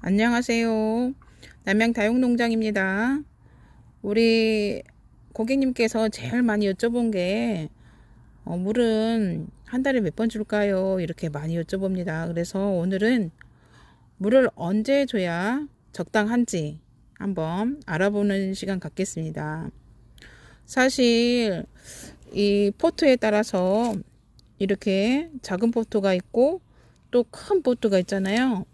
안녕하세요. 남양 다육농장입니다. 우리 고객님께서 제일 많이 여쭤본 게 어, 물은 한 달에 몇 번 줄까요? 이렇게 많이 여쭤봅니다. 그래서 오늘은 물을 언제 줘야 적당한지 한번 알아보는 시간 갖겠습니다. 사실 이 포트에 따라서 이렇게 작은 포트가 있고 또 큰 포트가 있잖아요.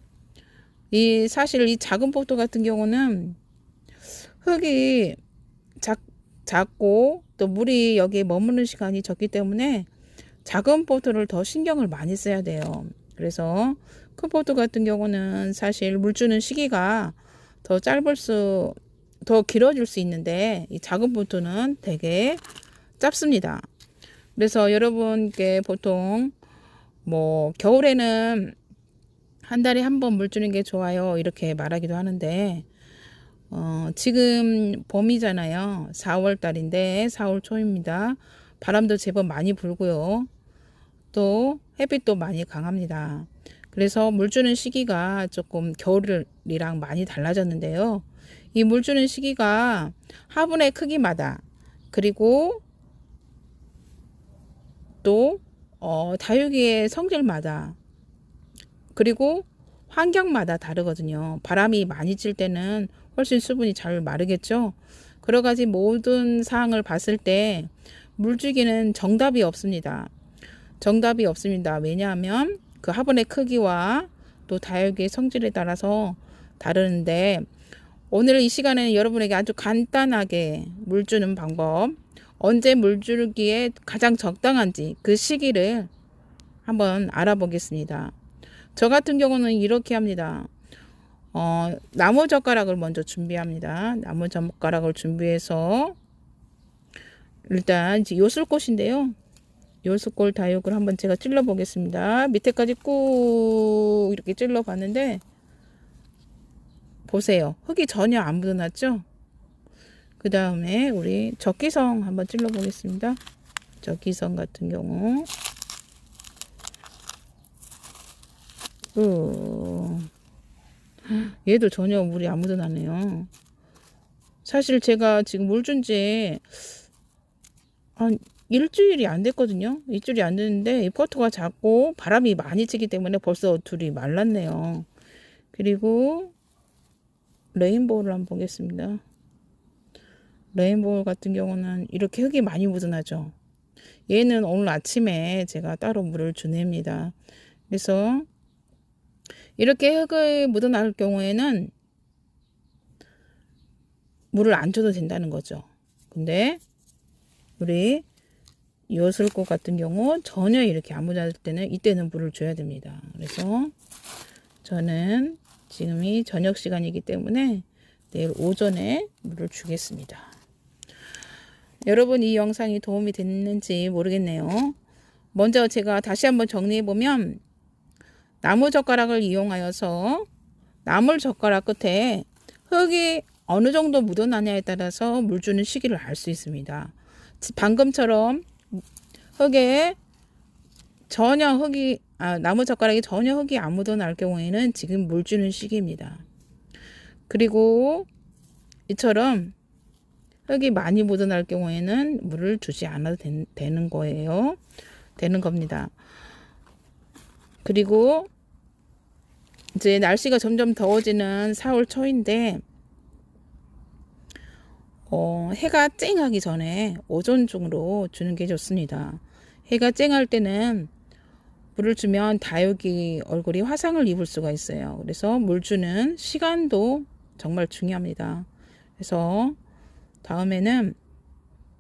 이 사실 이 작은 포트 같은 경우는 흙이 작, 작고 또 물이 여기에 머무는 시간이 적기 때문에 작은 포트를 더 신경을 많이 써야 돼요. 그래서 큰 포트 같은 경우는 사실 물 주는 시기가 더 짧을 수, 더 길어질 수 있는데 이 작은 포트는 되게 짧습니다. 그래서 여러분께 보통 뭐 겨울에는 한 달에 한 번 물 주는 게 좋아요. 이렇게 말하기도 하는데 어, 지금 봄이잖아요. 4월 달인데 4월 초입니다. 바람도 제법 많이 불고요. 또 햇빛도 많이 강합니다. 그래서 물 주는 시기가 조금 겨울이랑 많이 달라졌는데요. 이 물 주는 시기가 화분의 크기마다 그리고 또 어, 다육이의 성질마다 그리고 환경마다 다르거든요. 바람이 많이 칠 때는 훨씬 수분이 잘 마르겠죠. 여러 가지 모든 사항을 봤을 때 물주기는 정답이 없습니다. 정답이 없습니다. 왜냐하면 그 화분의 크기와 또 다육이의 성질에 따라서 다르는데 오늘 이 시간에는 여러분에게 아주 간단하게 물 주는 방법 언제 물 주기에 가장 적당한지 그 시기를 한번 알아보겠습니다. 저 같은 경우는 이렇게 합니다. 어, 나무 젓가락을 먼저 준비합니다. 나무 젓가락을 준비해서 일단 이제 요술꽃인데요. 요술꽃 다육을 한번 제가 찔러 보겠습니다. 밑에까지 꾹 이렇게 찔러 봤는데 보세요. 흙이 전혀 안 묻어났죠? 그 다음에 우리 적기성 한번 찔러 보겠습니다. 적기성 같은 경우 그 얘도 전혀 물이 안 묻어나네요. 사실 제가 지금 물 준지 한 일주일이 안 됐거든요. 일주일이 안 됐는데 이 포트가 작고 바람이 많이 치기 때문에 벌써 둘이 말랐네요. 그리고 레인보우를 한번 보겠습니다. 레인보우 같은 경우는 이렇게 흙이 많이 묻어나죠. 얘는 오늘 아침에 제가 따로 물을 주냅니다. 그래서 이렇게 흙을 묻어날 경우에는 물을 안 줘도 된다는 거죠. 근데 우리 요술꽃 같은 경우 전혀 이렇게 안 묻어날 때는 이때는 물을 줘야 됩니다. 그래서 저는 지금이 저녁 시간이기 때문에 내일 오전에 물을 주겠습니다. 여러분 이 영상이 도움이 됐는지 모르겠네요. 먼저 제가 다시 한번 정리해 보면 나무 젓가락을 이용하여서 나물 젓가락 끝에 흙이 어느 정도 묻어나냐에 따라서 물 주는 시기를 알 수 있습니다. 방금처럼 흙에 전혀 흙이 아, 나무 젓가락이 전혀 흙이 안 묻어날 경우에는 지금 물 주는 시기입니다. 그리고 이처럼 흙이 많이 묻어날 경우에는 물을 주지 않아도 된, 되는 거예요. 되는 겁니다. 그리고 이제 날씨가 점점 더워지는 4월 초인데 어, 해가 쨍하기 전에 오전 중으로 주는 게 좋습니다. 해가 쨍할 때는 물을 주면 다육이 얼굴이 화상을 입을 수가 있어요. 그래서 물 주는 시간도 정말 중요합니다. 그래서 다음에는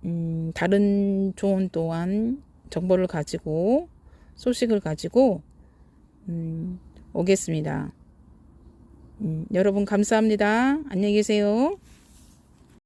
음, 다른 조언 또한 정보를 가지고 소식을 가지고 음, 오겠습니다. 음, 여러분 감사합니다. 안녕히 계세요.